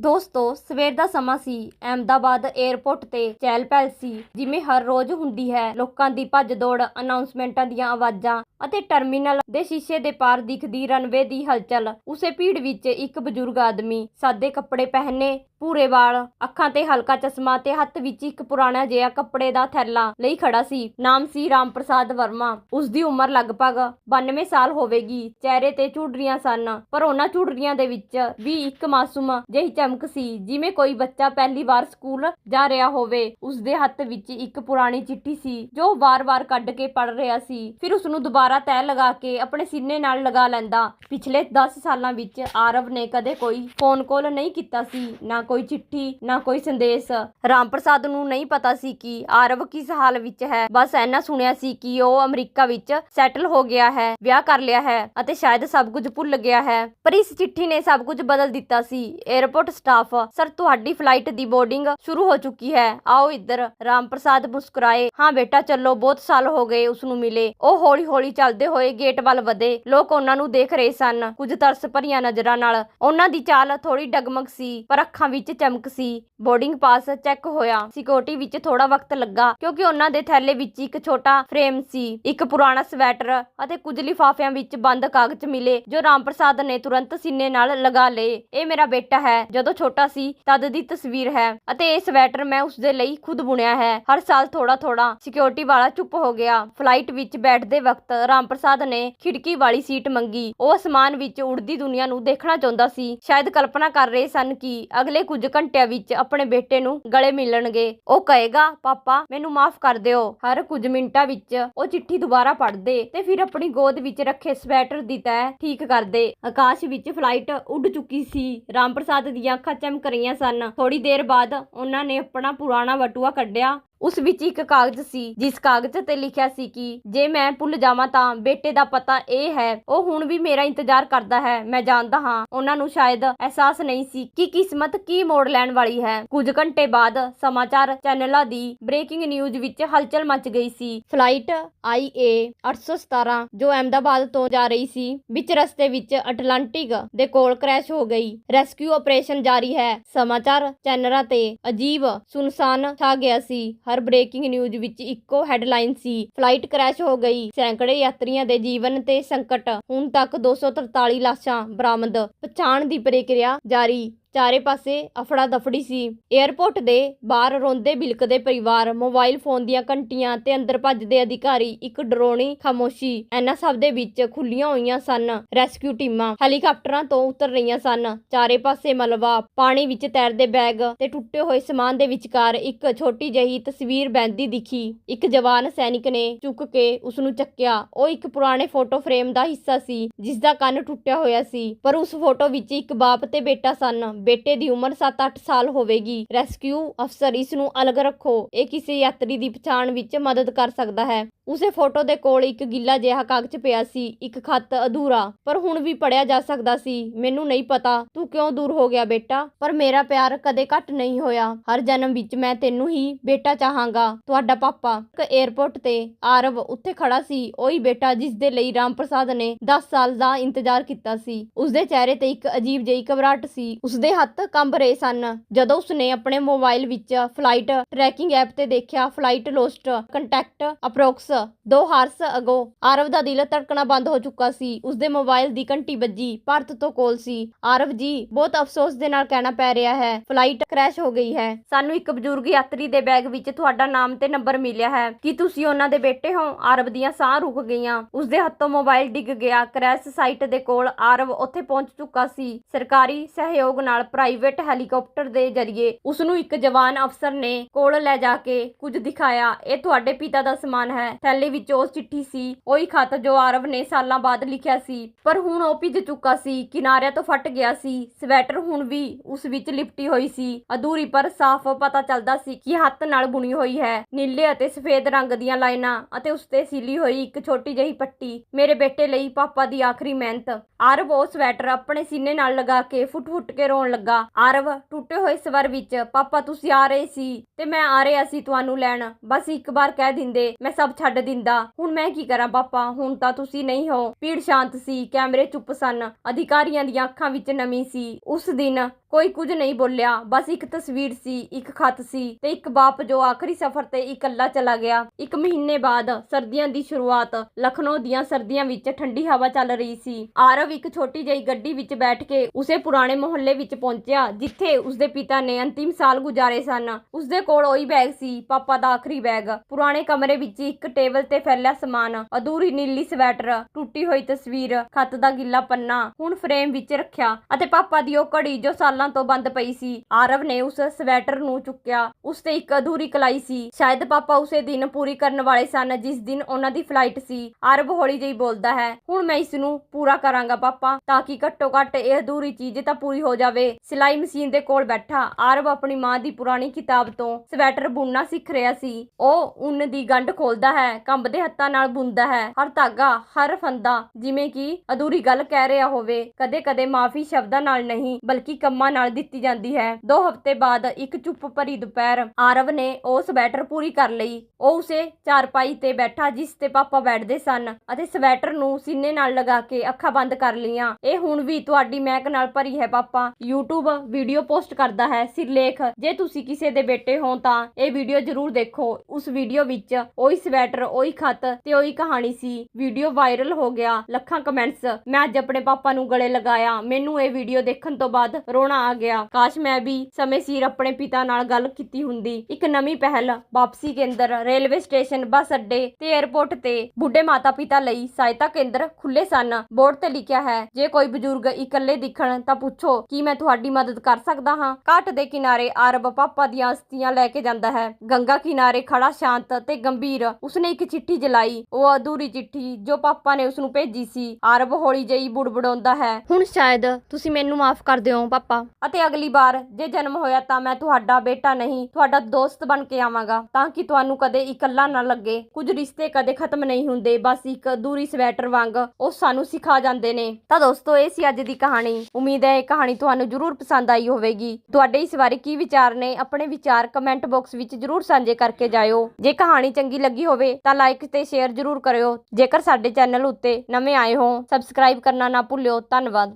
ਦੋਸਤੋ, ਸਵੇਰ ਦਾ ਸਮਾਂ ਸੀ। ਅਹਿਮਦਾਬਾਦ 에ਅਰਪੋਰਟ ਤੇ ਚਹਿਲ ਪਹਿਲ ਸੀ, ਜਿਵੇਂ ਹਰ ਰੋਜ਼ ਹੁੰਦੀ ਹੈ। ਲੋਕਾਂ ਦੀ ਭੱਜ ਦੌੜ, ਅਨਾਉਂਸਮੈਂਟਾਂ ਦੀਆਂ ਆਵਾਜ਼ਾਂ ਅਤੇ ਟਰਮੀਨਲ ਦੇ ਸ਼ੀਸ਼ੇ ਦੇ ਪਾਰ ਦਿਖਦੀ ਰਨਵੇ ਦੀ ਹਲਚਲ। ਉਸੇ ਭੀੜ ਵਿੱਚ ਇੱਕ ਬਜ਼ੁਰਗ ਆਦਮੀ ਸਾਦੇ ਕੱਪੜੇ ਪਹਿਨੇ, ਭੂਰੇ ਵਾਲ, ਅੱਖਾਂ ਤੇ ਹਲਕਾ ਚਸ਼ਮਾ ਤੇ ਹੱਥ ਵਿੱਚ ਇੱਕ ਪੁਰਾਣਾ ਜਿਹਾ ਕੱਪੜੇ ਦਾ ਥੈਲਾ ਲਈ ਖੜਾ ਸੀ। ਨਾਮ ਸੀ ਰਾਮ ਵਰਮਾ। ਉਸ ਦੀ ਉਮਰ ਲਗਭਗ 92 ਸਾਲ ਹੋਵੇਗੀ। ਚਿਹਰੇ ਤੇ ਝੁਰੜੀਆਂ ਸਨ, ਪਰ ਉਹਨਾਂ ਝੁਰੜੀਆਂ ਦੇ ਵਿੱਚ ਵੀ ਇੱਕ ਮਾਸੂਮ ਜਿਹੀ ਚਮਕ ਸੀ, ਜਿਵੇਂ ਕੋਈ ਬੱਚਾ ਪਹਿਲੀ ਵਾਰ ਸਕੂਲ ਜਾ ਰਿਹਾ ਹੋਵੇ। ਉਸ ਦੇ ਹੱਥ ਵਿੱਚ ਇੱਕ ਪੁਰਾਣੀ ਚਿੱਠੀ ਸੀ, ਜੋ ਵਾਰ-ਵਾਰ ਕੱਢ ਕੇ ਪੜ੍ਹ ਰਿਹਾ ਸੀ। ਫਿਰ ਉਸ ਨੂੰ ਦੁਬਾਰਾ ਤੈਅ ਲਗਾ ਕੇ ਆਪਣੇ ਸੀਨੇ ਨਾਲ ਲਗਾ ਲੈਂਦਾ। ਪਿਛਲੇ 10 ਸਾਲਾਂ ਵਿੱਚ ਆਰਵ ਨੇ ਕਦੇ ਕੋਈ ਫੋਨ ਕਾਲ ਨਹੀਂ ਕੀਤਾ ਸੀ, ਨਾ ਕੋਈ ਚਿੱਠੀ, ਨਾ ਕੋਈ ਸੰਦੇਸ਼। ਰਾਮ ਪ੍ਰਸਾਦ ਨੂੰ ਨਹੀਂ ਪਤਾ ਸੀ ਕਿ ਆਰਵ ਕਿਸ ਹਾਲ ਵਿੱਚ ਹੈ। ਬਸ ਐਨਾ ਸੁਣਿਆ ਸੀ ਕਿ ਉਹ ਅਮਰੀਕਾ ਵਿੱਚ ਸੈਟਲ ਹੋ ਗਿਆ ਹੈ, ਵਿਆਹ ਕਰ ਲਿਆ ਹੈ ਅਤੇ ਸ਼ਾਇਦ ਸਭ ਕੁਝ ਭੁੱਲ ਗਿਆ ਹੈ। ਪਰ ਇਸ ਚਿੱਠੀ ਨੇ ਸਭ ਕੁਝ ਬਦਲ ਦਿੱਤਾ ਸੀ। 에ਅਰਪੋਰਟ ਸਟਾਫ ਸਰ, ਤੁਹਾਡੀ ਫਲਾਈਟ ਦੀ ਬੋਰਡਿੰਗ ਸ਼ੁਰੂ ਹੋ ਚੁੱਕੀ ਹੈ। ਆਓ ਇੱਧਰ। ਰਾਮ ਪ੍ਰਸਾਦ ਮੁਸਕਰਾਏ, ਹਾਂ ਬੇਟਾ, ਚੱਲੋ, ਬਹੁਤ ਸਾਲ ਹੋ ਗਏ ਉਸ ਨੂੰ ਮਿਲੇ। ਉਹ ਹੌਲੀ ਹੌਲੀ ਚੱਲਦੇ ਹੋਏ ਗੇਟ ਵੱਲ ਵਧੇ। ਲੋਕ ਉਹਨਾਂ ਨੂੰ ਦੇਖ ਰਹੇ ਸਨ। ਕੁਝ ਤਰਸ ਭਰੀਆਂ ਨਜ਼ਰਾਂ ਨਾਲ ਉਹਨਾਂ ਦੀ ਚਾਲ ਥੋੜੀ ਡਗਮਗ ਸੀ, ਪਰ ਅੱਖਾਂ ਵਿੱਚ ਚਮਕ ਸੀ। ਬੋਰਡਿੰਗ ਪਾਸ ਚੈੱਕ ਹੋਇਆ। ਸਿਕਿਉਰਿਟੀ ਵਿੱਚ ਥੋੜਾ ਵਕਤ ਲੱਗਾ, ਕਿਉਂਕਿ ਉਹਨਾਂ ਦੇ ਥੈਲੇ ਵਿੱਚ ਇੱਕ ਛੋਟਾ ਫਰੇਮ ਸੀ, ਇੱਕ ਪੁਰਾਣਾ ਸਵੈਟਰ ਅਤੇ ਕੁਝ ਲਿਫਾਫਿਆਂ ਵਿੱਚ ਬੰਦ ਕਾਗਜ਼ ਮਿਲੇ, ਜੋ ਰਾਮ ਪ੍ਰਸਾਦ ਨੇ ਤੁਰੰਤ ਸੀਨੇ ਨਾਲ ਲਗਾ ਲਏ। ਇਹ ਮੇਰਾ ਬੇਟਾ ਹੈ। ਜਦੋਂ ਛੋਟਾ ਸੀ, ਤਦ ਦੀ ਤਸਵੀਰ ਹੈ ਅਤੇ ਇਹ ਸਵੈਟਰ ਮੈਂ ਉਸ ਦੇ ਲਈ ਖੁਦ ਬੁਣਿਆ ਹੈ। ਹਰ ਸਾਲ ਥੋੜਾ ਥੋੜਾ ਸਿਕਿਉਰਿਟੀ ਵਾਲਾ ਚੁੱਪ ਹੋ ਗਿਆ। ਫਲਾਈਟ ਵਿੱਚ ਬੈਠਦੇ ਵਕਤ ਰਾਮ ਪ੍ਰਸਾਦ ਨੇ ਖਿੜਕੀ ਵਾਲੀ ਸੀਟ ਮੰਗੀ। ਉਹ ਅਸਮਾਨ ਵਿੱਚ ਉੜਦੀ ਦੁਨੀਆ ਨੂੰ ਦੇਖਣਾ ਚਾਹੁੰਦਾ ਸੀ। ਸ਼ਾਇਦ ਕਲਪਨਾ ਕਰ ਰਹੇ ਸਨ ਕਿ ਅਗਲੇ ਕੁਝ ਘੰਟਿਆਂ ਵਿੱਚ ਆਪਣੇ ਬੇਟੇ ਨੂੰ ਗਲੇ ਮਿਲਣਗੇ। ਉਹ ਕਹੇਗਾ, ਪਾਪਾ, ਮੈਨੂੰ ਮਾਫ ਕਰ ਦਿਓ। ਹਰ ਕੁਝ ਮਿੰਟਾਂ ਵਿੱਚ ਉਹ ਚਿੱਠੀ ਦੁਬਾਰਾ ਪੜ੍ਹਦੇ ਤੇ ਫਿਰ ਆਪਣੀ ਗੋਦ ਵਿੱਚ ਰੱਖੇ ਸਵੈਟਰ ਦੀ ਤੈਅ ਠੀਕ ਕਰਦੇ। ਆਕਾਸ਼ ਵਿੱਚ ਫਲਾਈਟ ਉੱਡ ਚੁੱਕੀ ਸੀ। ਰਾਮ ਪ੍ਰਸਾਦ ਦੀਆਂ ਅੱਖਾਂ ਚਮਕ ਰਹੀਆਂ ਸਨ। ਥੋੜੀ ਦੇਰ ਬਾਅਦ ਉਹਨਾਂ ਨੇ ਆਪਣਾ ਪੁਰਾਣਾ ਵਟੂਆ ਕੱਢਿਆ। ਉਸ ਵਿੱਚ ਇੱਕ ਕਾਗਜ਼ ਸੀ, ਜਿਸ ਕਾਗਜ਼ ਤੇ ਲਿਖਿਆ ਸੀ ਕਿ ਜੇ ਮੈਂ ਭੁੱਲ ਜਾਵਾਂ ਤਾਂ ਬੇਟੇ ਦਾ ਪਤਾ ਇਹ ਹੈ, ਉਹ ਹੁਣ ਵੀ ਮੇਰਾ ਇੰਤਜ਼ਾਰ ਕਰਦਾ ਹੈ, ਮੈਂ ਜਾਣਦਾ ਹਾਂ, ਉਹਨਾਂ ਨੂੰ ਸ਼ਾਇਦ ਅਹਿਸਾਸ ਨਹੀਂ ਸੀ ਕਿ ਕਿਸਮਤ ਕੀ ਮੋੜ ਲੈਣ ਵਾਲੀ ਹੈ। ਕੁਝ ਘੰਟੇ ਬਾਅਦ ਸਮਾਚਾਰ ਚੈਨਲਾਂ ਦੀ ਬ੍ਰੇਕਿੰਗ ਨਿਊਜ਼ ਵਿੱਚ ਹਲਚਲ ਮਚ ਗਈ ਸੀ। ਫਲਾਈਟ IA 817 ਜੋ ਅਹਿਮਦਾਬਾਦ ਤੋਂ ਜਾ ਰਹੀ ਸੀ, ਵਿੱਚ ਰਸਤੇ ਵਿੱਚ ਅਟਲਾਂਟਿਕ ਦੇ ਕੋਲ ਕ੍ਰੈਸ਼ ਹੋ ਗਈ। ਰੈਸਕਿਊ ਆਪਰੇਸ਼ਨ ਜਾਰੀ ਹੈ। ਸਮਾਚਾਰ ਚੈਨਲਾਂ ਤੇ ਅਜੀਬ ਸੁਨਸਾਨ ਛਾ ਗਿਆ ਸੀ। ਹਰ ਬ੍ਰੇਕਿੰਗ ਨਿਊਜ਼ ਵਿੱਚ ਇੱਕੋ ਹੈਡਲਾਈਨ ਸੀ ਫਲਾਈਟ ਕ੍ਰੈਸ਼ ਹੋ ਗਈ, ਸੈਂਕੜੇ ਯਾਤਰੀਆਂ ਦੇ ਜੀਵਨ ਤੇ ਸੰਕਟ, ਹੁਣ ਤੱਕ 243 ਲਾਸ਼ਾਂ ਬਰਾਮਦ, ਪਛਾਣ ਦੀ ਪ੍ਰਕਿਰਿਆ ਜਾਰੀ। ਚਾਰੇ ਪਾਸੇ ਅਫੜਾ ਦਫੜੀ ਸੀ। 에ਅਰਪੋਰਟ ਦੇ ਬਾਹਰ ਰੋਂਦੇ ਬਿਲਕਦੇ ਪਰਿਵਾਰ ਮੋਬਾਈਲ ਫੋਨ ਦੀਆਂ ਘੰਟੀਆਂ ਤੇ ਅੰਦਰ ਭੱਜਦੇ ਅਧਿਕਾਰੀ ਇੱਕ ਡਰੋਣੀ ਖਾਮੋਸ਼ੀ। ਇਹਨਾਂ ਸਭ ਦੇ ਵਿੱਚ ਖੁੱਲੀਆਂ ਹੋਈਆਂ ਸਨ ਰੈਸਕਿਊ ਟੀਮਾਂ। ਹੈਲੀਕਾਪਟਰਾਂ ਤੋਂ ਉਤਰ ਰਹੀਆਂ ਸਨ। ਚਾਰੇ ਪਾਸੇ ਮਲਬਾ, ਪਾਣੀ ਵਿੱਚ ਤੈਰਦੇ ਬੈਗ ਤੇ ਟੁੱਟੇ ਹੋਏ ਸਮਾਨ ਦੇ ਵਿਚਕਾਰ ਇੱਕ ਛੋਟੀ ਜਿਹੀ ਤਸਵੀਰ ਬੈੰਦੀ ਦਿਖੀ। ਇੱਕ ਜਵਾਨ ਸੈਨਿਕ ਨੇ ਚੁੱਕ ਕੇ ਉਸ ਨੂੰ ਚੱਕਿਆ। ਉਹ ਇੱਕ ਪੁਰਾਣੇ ਫੋਟੋ ਫਰੇਮ ਦਾ ਹਿੱਸਾ ਸੀ ਜਿਸ ਦਾ ਕੰਨ ਟੁੱਟਿਆ ਹੋਇਆ ਸੀ। ਪਰ ਉਸ ਫੋਟੋ ਵਿੱਚ ਇੱਕ ਬਾਪ ਤੇ ਬੇਟਾ ਸਨ। ਬੇਟੇ ਦੀ ਉਮਰ 7-8 ਸਾਲ ਹੋਵੇਗੀ। ਰੈਸਕਿਊ ਅਫਸਰ ਇਸ ਨੂੰ ਅਲੱਗ ਰੱਖੋ। ਇਹ ਕਿਸੇ ਯਾਤਰੀ ਦੀ ਪਛਾਣ ਵਿੱਚ ਮਦਦ ਕਰ ਸਕਦਾ ਹੈ। ਉਸੇ ਫੋਟੋ ਦੇ ਕੋਲ ਇੱਕ ਗਿੱਲਾ ਜਿਹਾ ਕਾਗਜ਼ ਪਿਆ ਸੀ, ਇੱਕ ਖੱਤ ਅਧੂਰਾ। ਪਰ ਹੁਣ ਵੀ ਪੜਿਆ ਜਾ ਸਕਦਾ ਸੀ। ਮੈਨੂੰ ਨਹੀਂ ਪਤਾ। ਤੂੰ ਕਿਉਂ ਦੂਰ ਹੋ ਗਿਆ ਬੇਟਾ? ਪਰ ਮੇਰਾ ਪਿਆਰ ਕਦੇ ਘੱਟ ਨਹੀਂ ਹੋਇਆ। ਹਰ ਜਨਮ ਵਿੱਚ ਮੈਂ ਤੈਨੂੰ ਹੀ ਬੇਟਾ ਚਾਹਾਂਗਾ। ਤੁਹਾਡਾ ਪਾਪਾ ਇੱਕ 에ਅਰਪੋਰਟ ਤੇ ਆਰਵ ਉੱਥੇ ਖੜਾ ਸੀ। ਉਹੀ ਬੇਟਾ ਜਿਸ ਦੇ ਲਈ ਰਾਮ ਪ੍ਰਸਾਦ ਨੇ 10 ਸਾਲ ਦਾ ਇੰਤਜ਼ਾਰ ਕੀਤਾ ਸੀ। ਉਸਦੇ ਚਿਹਰੇ ਤੇ ਇੱਕ ਅਜੀਬ ਜਿਹੀ ਘਬਰਾਹਟ ਸੀ। ਉਸਦੇ ਹੱਥ ਕੰਬ ਰਹੇ ਸਨ। ਜਦੋਂ ਉਸਨੇ ਆਪਣੇ ਮੋਬਾਈਲ ਵਿੱਚ ਫਲਾਈਟ ਟਰੈਕਿੰਗ ਐਪ ਤੇ ਦੇਖਿਆ, ਫਲਾਈਟ ਲੋਸਟ ਕੰਟੈਕਟ ਅਪਰੋਕਸ ਦੋ ਹਾਰਸ ਅਗੋ ਆਰਵ ਦਾ ਦਿਲ ਧੜਕਣਾ ਬੰਦ ਹੋ ਚੁੱਕਾ ਸੀ। ਉਸਦੇ ਮੋਬਾਈਲ ਦੀ ਘੰਟੀ ਵੱਜੀ, ਭਾਰਤ ਤੋਂ ਕੋਲ ਸੀ। ਆਰਵ ਜੀ, ਬਹੁਤ ਅਫਸੋਸ ਦੇ ਨਾਲ ਕਹਿਣਾ ਪੈ ਰਿਹਾ ਹੈ, ਫਲਾਈਟ ਕ੍ਰੈਸ਼ ਹੋ ਗਈ ਹੈ। ਸਾਨੂੰ ਇੱਕ ਬਜ਼ੁਰਗ ਯਾਤਰੀ ਦੇ ਬੈਗ ਵਿੱਚ ਤੁਹਾਡਾ ਨਾਮ ਤੇ ਨੰਬਰ ਮਿਲਿਆ ਹੈ। ਕੀ ਤੁਸੀਂ ਉਹਨਾਂ ਦੇ ਬੇਟੇ ਹੋ? ਆਰਵ ਦੀਆਂ ਸਾਹ ਰੁਕ ਗਈਆਂ। ਉਸਦੇ ਹੱਥੋਂ ਮੋਬਾਈਲ ਡਿੱਗ ਗਿਆ। ਕ੍ਰੈਸ਼ ਸਾਈਟ ਦੇ ਕੋਲ ਆਰਵ ਉੱਥੇ ਪਹੁੰਚ ਚੁੱਕਾ ਸੀ। ਸਰਕਾਰੀ ਸਹਿਯੋਗ ਨਾਲ ਪ੍ਰਾਈਵੇਟ ਹੈਲੀਕਾਪਟਰ ਦੇ ਜ਼ਰੀਏ ਉਸ ਨੂੰ ਇੱਕ ਜਵਾਨ ਅਫਸਰ ਨੇ ਕੋਲ ਲੈ ਜਾ ਕੇ ਕੁਝ ਦਿਖਾਇਆ। ਇਹ ਤੁਹਾਡੇ ਪਿਤਾ ਦਾ ਸਮਾਨ ਹੈ। ਥੈਲੇ ਵਿੱਚ ਉਹ ਚਿੱਠੀ ਸੀ। ਉਹੀ ਖਤ ਜੋ ਆਰਵ ਨੇ ਸਾਲਾਂ ਬਾਅਦ ਲਿਖਿਆ ਸੀ। ਪਰ ਹੁਣ ਉਹ ਭਿੱਜ ਚੁੱਕਾ ਸੀ। ਕਿਨਾਰਿਆਂ ਤੋਂ ਫਟ ਗਿਆ ਸੀ। ਸਵੈਟਰ ਹੁਣ ਵੀ ਉਸ ਵਿੱਚ ਲਿਪਟੀ ਹੋਈ ਸੀ। ਅਧੂਰੀ ਪਰ ਸਾਫ਼ ਪਤਾ ਚੱਲਦਾ ਸੀ ਕਿ ਹੱਥ ਨਾਲ ਬੁਣੀ ਹੋਈ ਹੈ। ਨੀਲੇ ਅਤੇ ਸਫੇਦ ਰੰਗ ਦੀਆਂ ਲਾਈਨਾਂ ਅਤੇ ਉਸ ਤੇ ਸਿਲੀ ਹੋਈ ਇੱਕ ਛੋਟੀ ਜਿਹੀ ਪੱਟੀ। ਮੇਰੇ ਬੇਟੇ ਲਈ ਪਾਪਾ ਦੀ ਆਖਰੀ ਮਿਹਨਤ। ਆਰਵ ਉਹ ਸਵੈਟਰ ਆਪਣੇ ਸੀਨੇ ਨਾਲ ਲਗਾ ਕੇ ਫੁੱਟ-ਫੁੱਟ ਕੇ ਰੋਣ ਲੱਗਾ। ਆਰਵ, ਟੁੱਟੇ ਹੋਏ ਸਵਰ ਵਿੱਚ, ਪਾਪਾ, ਤੁਸੀਂ ਆ ਰਹੇ ਸੀ ਤੇ ਮੈਂ ਆ ਰਿਹਾ ਸੀ ਤੁਹਾਨੂੰ ਲੈਣ। ਬਸ ਇੱਕ ਵਾਰ ਕਹਿ ਦਿੰਦੇ, ਮੈਂ ਸਭ ਛੱਡ ਦਿੰਦਾ। ਹੁਣ ਮੈਂ ਕੀ ਕਰਾਂ, ਪਾਪਾ? ਹੁਣ ਤਾਂ ਤੁਸੀਂ ਨਹੀਂ ਹੋ। ਭੀੜ ਸ਼ਾਂਤ ਸੀ, ਕੈਮਰੇ ਚੁੱਪ ਸਨ। ਅਧਿਕਾਰੀਆਂ ਦੀਆਂ ਅੱਖਾਂ ਵਿੱਚ ਨਮੀ ਸੀ। ਉਸ ਦਿਨ ਕੋਈ ਕੁਝ ਨਹੀਂ ਬੋਲਿਆ। ਬਸ ਇੱਕ ਤਸਵੀਰ ਸੀ, ਇੱਕ ਖਤ ਸੀ ਤੇ ਇੱਕ ਬਾਪ ਜੋ ਆਖਰੀ ਸਫ਼ਰ ਤੇ ਇਕੱਲਾ ਚਲਾ ਗਿਆ। ਇੱਕ ਮਹੀਨੇ ਬਾਅਦ ਸਰਦੀਆਂ ਦੀ ਸ਼ੁਰੂਆਤ ਲਖਨਊ ਦੀਆਂ ਸਰਦੀਆਂ ਵਿੱਚ ਠੰਡੀ ਹਵਾ ਚੱਲ ਰਹੀ ਸੀ। ਆਰਵ ਇੱਕ ਛੋਟੀ ਜਿਹੀ ਗੱਡੀ ਵਿੱਚ ਬੈਠ ਕੇ ਉਸੇ ਪੁਰਾਣੇ ਮੁਹੱਲੇ ਵਿੱਚ ਪਹੁੰਚਿਆ, ਜਿੱਥੇ ਉਸਦੇ ਪਿਤਾ ਨੇ ਅੰਤਿਮ ਸਾਲ ਗੁਜ਼ਾਰੇ ਸਨ। ਉਸਦੇ ਕੋਲ ਉਹੀ ਬੈਗ ਸੀ, ਪਾਪਾ ਦਾ ਆਖਰੀ ਬੈਗ। ਪੁਰਾਣੇ ਕਮਰੇ ਵਿੱਚ ਇੱਕ ਟੇਬਲ ਤੇ ਫੈਲਿਆ ਸਮਾਨ, ਅਧੂਰੀ ਨੀਲੀ ਸਵੈਟਰ, ਟੁੱਟੀ ਹੋਈ ਤਸਵੀਰ, ਖੱਤ ਦਾ ਗਿੱਲਾ ਪੰਨਾ, ਹੁਣ ਫਰੇਮ ਵਿੱਚ ਰੱਖਿਆ ਅਤੇ ਪਾਪਾ ਦੀ ਉਹ ਘੜੀ ਜੋ ਸਾਲ ਤੋਂ ਬੰਦ ਪਈ ਸੀ। ਆਰਵ ਨੇ ਉਸ ਸਵੈਟਰ ਨੂੰ ਚੁੱਕਿਆ। ਉਸ ਤੇ ਇੱਕ ਅਧੂਰੀ ਕਲਾਈ ਸੀ। ਸ਼ਾਇਦ ਪਾਪਾ ਉਸੇ ਦਿਨ ਪੂਰੀ ਕਰਨ ਵਾਲੇ ਸਨ ਜਿਸ ਦਿਨ ਉਹਨਾਂ ਦੀ ਫਲਾਈਟ ਸੀ। ਆਰਵ ਹੌਲੀ ਜਿਹੀ ਬੋਲਦਾ ਹੈ, ਹੁਣ ਮੈਂ ਇਸ ਨੂੰ ਪੂਰਾ ਕਰਾਂਗਾ ਪਾਪਾ, ਤਾਂ ਕਿ ਘੱਟੋ ਘੱਟ ਇਹ ਅਧੂਰੀ ਚੀਜ਼ ਤਾਂ ਪੂਰੀ ਹੋ ਜਾਵੇ। ਸਿਲਾਈ ਮਸ਼ੀਨ ਦੇ ਕੋਲ ਬੈਠਾ, ਆਰਵ ਆਪਣੀ ਮਾਂ ਦੀ ਪੁਰਾਣੀ ਕਿਤਾਬ ਤੋਂ ਸਵੈਟਰ ਬੁਣਨਾ ਸਿੱਖ ਰਿਹਾ ਸੀ। ਉਹ ਉੱਨ ਦੀ ਗੰਢ ਖੋਲਦਾ ਹੈ, ਕੰਬਦੇ ਹੱਥਾਂ ਨਾਲ ਬੁਣਦਾ ਹੈ। ਹਰ ਧਾਗਾ, ਹਰ ਫੰਦਾ, ਜਿਵੇਂ ਕਿ ਅਧੂਰੀ ਗੱਲ ਕਹਿ ਰਿਹਾ ਹੋਵੇ, ਕਦੇ-ਕਦੇ ਮਾਫੀ ਸ਼ਬਦਾਂ ਨਾਲ ਨਹੀਂ, ਬਲਕਿ ਕੰਮਾਂ ਨਾਲ ਦਿੱਤੀ ਜਾਂਦੀ ਹੈ। ਦੋ ਹਫ਼ਤੇ ਬਾਅਦ ਇੱਕ ਚੁੱਪ ਭਰੀ ਦੁਪਹਿਰ ਆਰਵ ਨੇ ਉਹ ਸਵੈਟਰ ਪੂਰੀ ਕਰ ਲਈ। ਉਹ ਉਸੇ ਚਾਰਪਾਈ ਤੇ ਬੈਠਾ ਜਿਸ ਤੇ ਪਾਪਾ ਬੈਠਦੇ ਸਨ ਅਤੇ ਸਵੈਟਰ ਨੂੰ ਸੀਨੇ ਨਾਲ ਲਗਾ ਕੇ ਅੱਖਾਂ ਬੰਦ ਕਰ ਲਈਆਂ। ਇਹ ਹੁਣ ਵੀ ਤੁਹਾਡੀ ਮਹਿਕ ਨਾਲ ਭਰੀ ਹੈ ਪਾਪਾ। YouTube ਵੀਡੀਓ ਪੋਸਟ ਕਰਦਾ ਹੈ ਸਿਰਲੇਖ। ਜੇ ਤੁਸੀਂ ਕਿਸੇ ਦੇ ਬੇਟੇ ਹੋ ਤਾਂ ਇਹ ਵੀਡੀਓ ਜ਼ਰੂਰ ਦੇਖੋ। ਉਸ ਵੀਡੀਓ ਵਿੱਚ ਉਹੀ ਸਵੈਟਰ, ਉਹੀ ਖਤ ਤੇ ਉਹੀ ਕਹਾਣੀ ਸੀ। ਵੀਡੀਓ ਵਾਇਰਲ ਹੋ ਗਿਆ। ਲੱਖਾਂ ਕਮੈਂਟਸ। ਮੈਂ ਅੱਜ ਆਪਣੇ ਪਾਪਾ ਨੂੰ ਗਲੇ ਲਗਾਇਆ। ਮੈਨੂੰ ਇਹ ਵੀਡੀਓ ਦੇਖਣ ਤੋਂ ਬਾਅਦ ਰੋਣਾ ਆ ਗਿਆ। ਕਾਸ਼ ਮੈਂ ਵੀ ਸਮੇਂ ਸਿਰ ਆਪਣੇ ਪਿਤਾ ਨਾਲ ਗੱਲ ਕੀਤੀ ਹੁੰਦੀ। ਇੱਕ ਨਵੀਂ ਪਹਿਲ ਵਾਪਸੀ ਕੇਂਦਰ ਰੇਲਵੇ ਸਟੇਸ਼ਨ, ਬੱਸ ਅੱਡੇ ਤੇ 에ਅਰਪੋਰਟ ਤੇ ਬੁੱਢੇ ਮਾਤਾ ਪਿਤਾ ਲਈ ਸਹਾਇਤਾ ਕੇਂਦਰ ਖੁੱਲੇ ਸਨ। ਬੋਰਡ ਤੇ ਲਿਖਿਆ ਹੈ, ਜੇ ਕੋਈ ਬਜ਼ੁਰਗ ਇਕੱਲੇ ਦਿਖਣ ਤਾਂ ਪੁੱਛੋ ਕੀ ਮੈਂ ਤੁਹਾਡੀ ਮਦਦ ਕਰ ਸਕਦਾ ਹਾਂ। ਘਾਟ ਦੇ ਕਿਨਾਰੇ ਆਰਬ ਪਾਪਾ ਦੀਆਂ ਅਸਥੀਆਂ ਲੈ ਕੇ ਜਾਂਦਾ ਹੈ। ਗੰਗਾ ਕਿਨਾਰੇ ਖੜਾ ਸ਼ਾਂਤ ਤੇ ਗੰਭੀਰ, ਉਸਨੇ ਇੱਕ ਚਿੱਠੀ ਜਲਾਈ। ਉਹ ਅਧੂਰੀ ਚਿੱਠੀ ਜੋ ਪਾਪਾ ਨੇ ਉਸਨੂੰ ਭੇਜੀ ਸੀ। ਆਰਬ ਹੌਲੀ ਜਿਹੀ ਬੁੜਬੁੜਾਉਂਦਾ ਹੈ, ਹੁਣ ਸ਼ਾਇਦ ਤੁਸੀਂ ਮੈਨੂੰ ਮਾਫ ਕਰ ਦਿਓ ਪਾਪਾ। ਅਤੇ ਅਗਲੀ ਵਾਰ ਜੇ ਜਨਮ ਹੋਇਆ ਤਾਂ ਮੈਂ ਤੁਹਾਡਾ ਬੇਟਾ ਨਹੀਂ, ਤੁਹਾਡਾ ਦੋਸਤ ਬਣ ਕੇ ਆਵਾਂਗਾ। ਤਾਂ ਕਿ ਤੁਹਾਨੂੰ ਕਦੇ ਇਕੱਲਾ ਨਾ ਲੱਗੇ। ਕੁਝ ਰਿਸ਼ਤੇ ਕਦੇ ਖਤਮ ਨਹੀਂ ਹੁੰਦੇ, ਬਸ ਇੱਕ ਅਧੂਰੀ ਸਵੈਟਰ ਵਾਂਗ ਉਹ ਸਾਨੂੰ ਸਿਖਾ ਜਾਂਦੇ ਨੇ। ਤਾਂ ਦੋਸਤੋ, ਇਹ ਸੀ ਅੱਜ ਦੀ ਕਹਾਣੀ। ਉਮੀਦ ਹੈ ਇਹ ਕਹਾਣੀ ਤੁਹਾਨੂੰ ਜ਼ਰੂਰ ਪਸੰਦ ਆਈ ਹੋਵੇਗੀ। ਤੁਹਾਡੇ ਇਸ ਬਾਰੇ ਕੀ ਵਿਚਾਰ ਨੇ, ਆਪਣੇ ਵਿਚਾਰ ਕਮੈਂਟ ਬਾਕਸ ਵਿੱਚ ਜ਼ਰੂਰ ਸਾਂਝੇ ਕਰਕੇ ਜਾਇਓ। ਜੇ ਕਹਾਣੀ ਚੰਗੀ ਲੱਗੀ ਹੋਵੇ ਤਾਂ ਲਾਈਕ ਤੇ ਸ਼ੇਅਰ ਜ਼ਰੂਰ ਕਰਿਓ। ਜੇਕਰ ਸਾਡੇ ਚੈਨਲ ਉੱਤੇ ਨਵੇਂ ਆਏ ਹੋ, ਸਬਸਕ੍ਰਾਈਬ ਕਰਨਾ ਨਾ ਭੁੱਲਿਓ। ਧੰਨਵਾਦ।